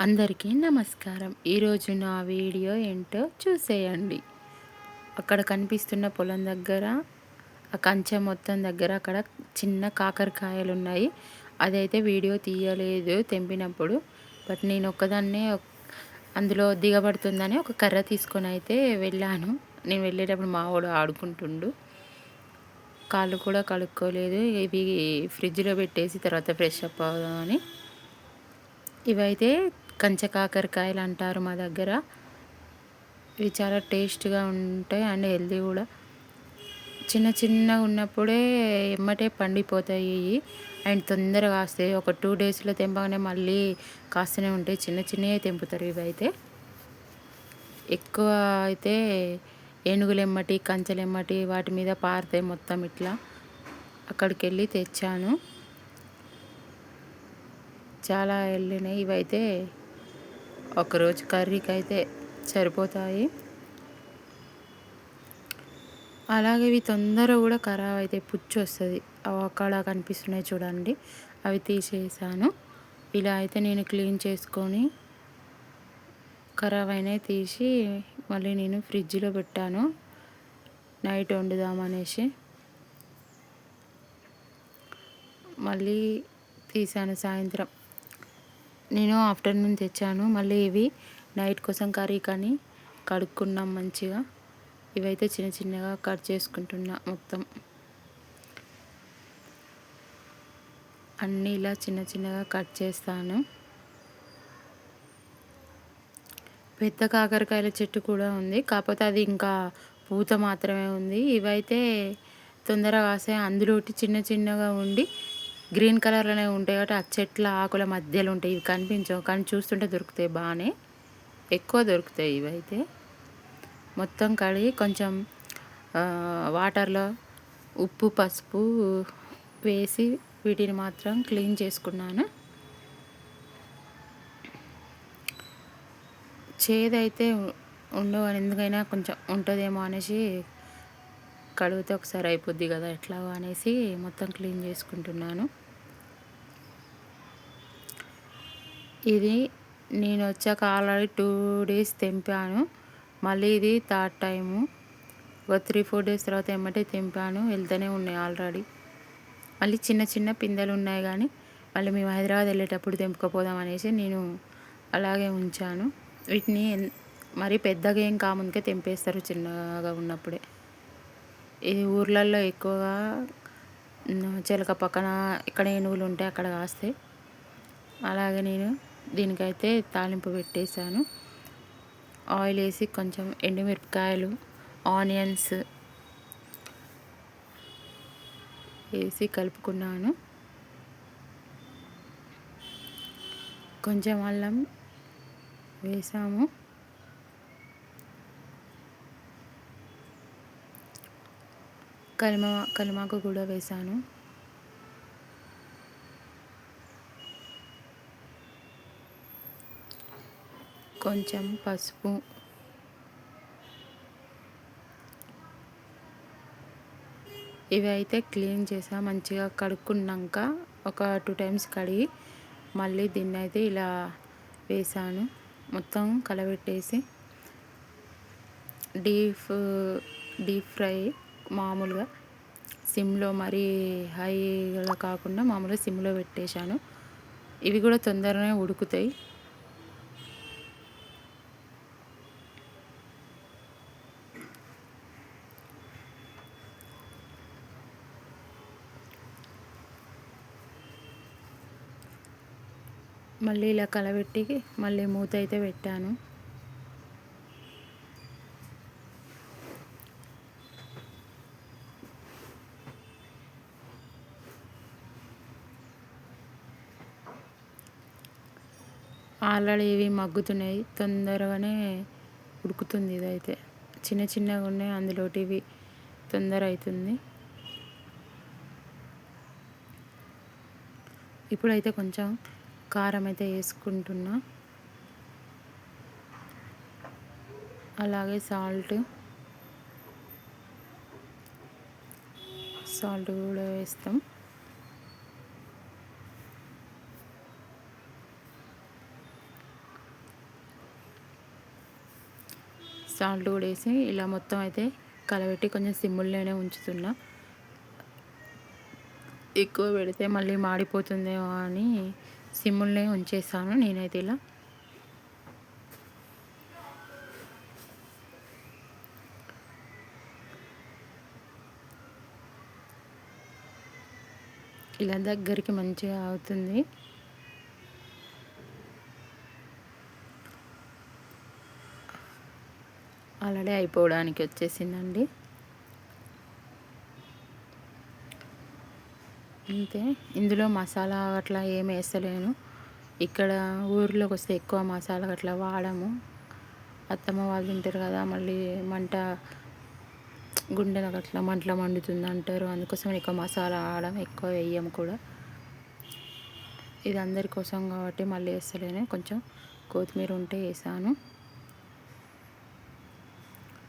అందరికీ నమస్కారం. ఈరోజు నా వీడియో ఏంటో చూసేయండి. అక్కడ కనిపిస్తున్న పొలం దగ్గర ఆ కంచె మొత్తం దగ్గర అక్కడ చిన్న కాకరకాయలు ఉన్నాయి అదైతే వీడియో తీయలేదు తెంపినప్పుడు. బట్ నేను ఒక్కదాన్నే అందులో దిగబడుతుందని ఒక కర్ర తీసుకొని అయితే వెళ్ళాను. నేను వెళ్ళేటప్పుడు మావాడు ఆడుకుంటుండు. కాళ్ళు కూడా కడుక్కోలేదు. ఇవి ఫ్రిడ్జ్లో పెట్టేసి తర్వాత ఫ్రెష్ అప్ అవుదామని. ఇవైతే కంచ కాకరకాయలు అంటారు మా దగ్గర. ఇవి చాలా టేస్ట్గా ఉంటాయి అండ్ హెల్దీ కూడా. చిన్న చిన్నగా ఉన్నప్పుడే ఎమ్మటే పండిపోతాయి ఇవి. అండ్ తొందరగా కాస్తాయి. ఒక టూ డేస్లో తెంపగానే మళ్ళీ కాస్తూనే ఉంటాయి. చిన్న చిన్నవి తెంపుతారు ఇవి అయితే ఎక్కువ అయితే ఏనుగులెమ్మటి కంచెలెమ్మటి వాటి మీద పారుతాయి మొత్తం ఇట్లా. అక్కడికి వెళ్ళి తెచ్చాను. చాలా వెళ్ళినాయి ఇవైతే. ఒకరోజు కర్రీకి అయితే సరిపోతాయి. అలాగే ఇవి తొందరగా కూడా ఖరాబ్ అయితే పుచ్చు వస్తుంది. అక్కడ కనిపిస్తున్నాయి చూడండి. అవి తీసేసాను. ఇలా అయితే నేను క్లీన్ చేసుకొని ఖరాబ్ అయినాయి తీసి మళ్ళీ నేను ఫ్రిడ్జ్లో పెట్టాను. నైట్ వండుదామనేసి మళ్ళీ తీసాను సాయంత్రం. నేను ఆఫ్టర్నూన్ తెచ్చాను. మళ్ళీ ఇవి నైట్ కోసం కర్రీ కానీ కడుక్కున్నాం మంచిగా. ఇవైతే చిన్న చిన్నగా కట్ చేసుకుంటున్నా మొత్తం. అన్నీ ఇలా చిన్న చిన్నగా కట్ చేస్తాను. పెద్ద కాకరకాయల చెట్టు కూడా ఉంది. కాకపోతే అది ఇంకా పూత మాత్రమే ఉంది. ఇవైతే తొందరగా కాసే అందులో చిన్న చిన్నగా ఉండి గ్రీన్ కలర్లోనే ఉంటాయి కాబట్టి ఆ చెట్ల ఆకుల మధ్యలో ఉంటాయి. ఇవి కనిపించవు కానీ చూస్తుంటే దొరుకుతాయి బాగానే. ఎక్కువ దొరుకుతాయి ఇవైతే మొత్తం కడిగి కొంచెం వాటర్లో ఉప్పు పసుపు వేసి వీటిని మాత్రం క్లీన్ చేసుకున్నాను. చేదైతే ఉండవు అని ఎందుకైనా కొంచెం ఉంటుందేమో అనేసి కడిగితే ఒకసారి అయిపోద్ది కదా ఎట్లా అనేసి మొత్తం క్లీన్ చేసుకుంటున్నాను. ఇది నేను వచ్చాక ఆల్రెడీ టూ డేస్ తెంపాను. మళ్ళీ ఇది థర్డ్ టైము. ఒక త్రీ ఫోర్ డేస్ తర్వాత ఏమంటే తెంపాను. వెళ్తూనే ఉన్నాయి ఆల్రెడీ. మళ్ళీ చిన్న చిన్న పిందెలు ఉన్నాయి కానీ మళ్ళీ మేము హైదరాబాద్ వెళ్ళేటప్పుడు తెంపుకపోదాం అనేసి నేను అలాగే ఉంచాను. వీటిని మరీ పెద్దగా ఏం కాముందుకే తెంపేస్తారు చిన్నగా ఉన్నప్పుడే. ఇది ఊర్లలో ఎక్కువగా చిలక పక్కన ఎక్కడ ఏనుగులు ఉంటాయి అక్కడ కాస్తాయి. అలాగే నేను దీనికైతే తాలింపు పెట్టేశాను. ఆయిల్ వేసి కొంచెం ఎండుమిరపకాయలు ఆనియన్స్ వేసి కలుపుకున్నాను. కొంచెం అల్లం వేసాము. కలిమ కలిమాకు కూడా వేసాను కొంచెం పసుపు. ఇవి అయితే క్లీన్ చేసా మంచిగా కడుక్కున్నాక ఒక టూ టైమ్స్ కడిగి మళ్ళీ దీన్ని అయితే ఇలా వేసాను మొత్తం కలబెట్టేసి డీప్ డీప్ ఫ్రై మామూలుగా సిమ్లో మరీ హైగా కాకుండా మామూలుగా సిమ్లో పెట్టేశాను. ఇవి కూడా తొందరనే ఉడుకుతాయి. మళ్ళీ ఇలా కలబెట్టి మళ్ళీ మూత అయితే పెట్టాను. ఆల్రెడీ ఇవి మగ్గుతున్నాయి. తొందరగానే ఉడుకుతుంది ఇదైతే. చిన్న చిన్నగా ఉన్నాయి అందులోటి ఇవి తొందర అవుతుంది ఇప్పుడైతే కొంచెం కారం అయితే వేసుకుంటున్నా. అలాగే సాల్ట్. సాల్ట్ కూడా వేస్తాం. సాల్ట్ కూడా వేసి ఇలా మొత్తం అయితే కలబెట్టి కొంచెం సిమ్ముల్లోనే ఉంచుతున్నా. ఎక్కువ పెడితే మళ్ళీ మాడిపోతుందేమో అని సిమ్ముల్నే ఉంచేసాను నేనైతే ఇలా. ఇలా దగ్గరికి మంచిగా అవుతుంది ఆల్రెడీ అయిపోవడానికి వచ్చేసిందండి. అంతే ఇందులో మసాలా అట్లా ఏం వేస్తలేను. ఇక్కడ ఊర్లోకి వస్తే ఎక్కువ మసాలా అట్లా వాడము. అత్తమ్మ వాళ్ళు తింటారు కదా మళ్ళీ మంట గుండెలకు అట్లా మంటల మండుతుంది అంటారు అందుకోసం ఎక్కువ మసాలా ఆడడం ఎక్కువ వేయము కూడా. ఇది అందరి కోసం కాబట్టి మళ్ళీ వేస్తలేను. కొంచెం కొత్తిమీర ఉంటే వేసాను.